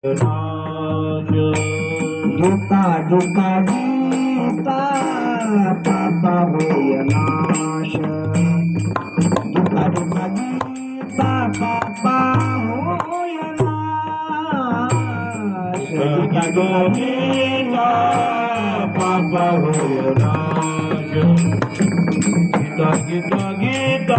गीता गीता गीता पापा भय नाश गीता गीता गीता पापा भय नाश Gita Gita Gita Gita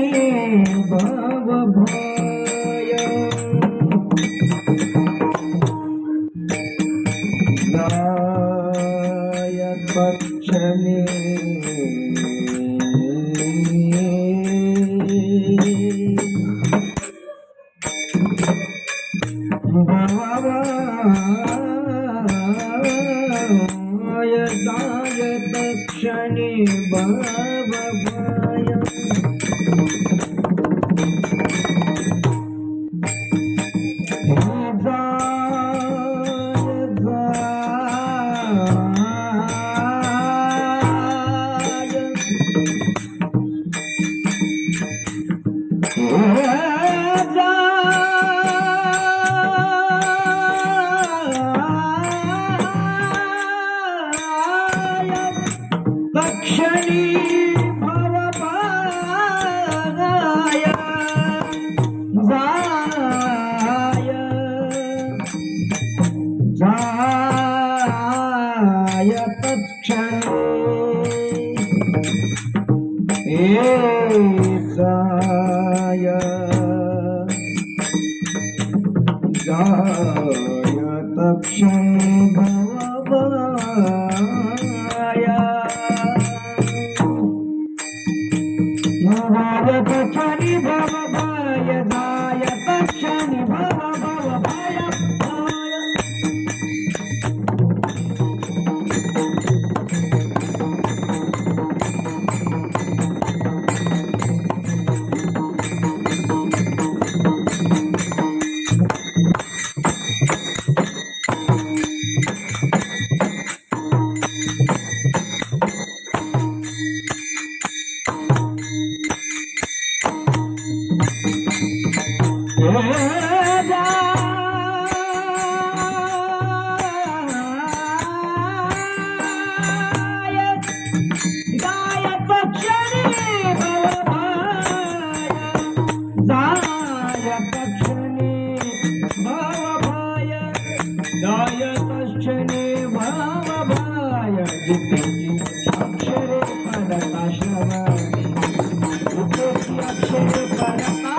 Yes, I am the shiny, but भक्षणी भवपाय जाय जाय तत्क्षणे ए जाय जाय तत्क्षणे भवपाय पक्षने भावभाय दाय तक्षणे भावभाय जितेजी अक्षरे परकाश्रम जितेजी अक्षरे परकाश्रम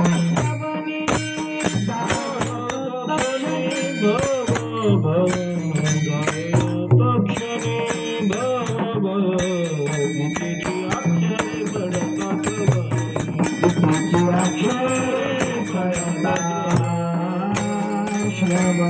Shravana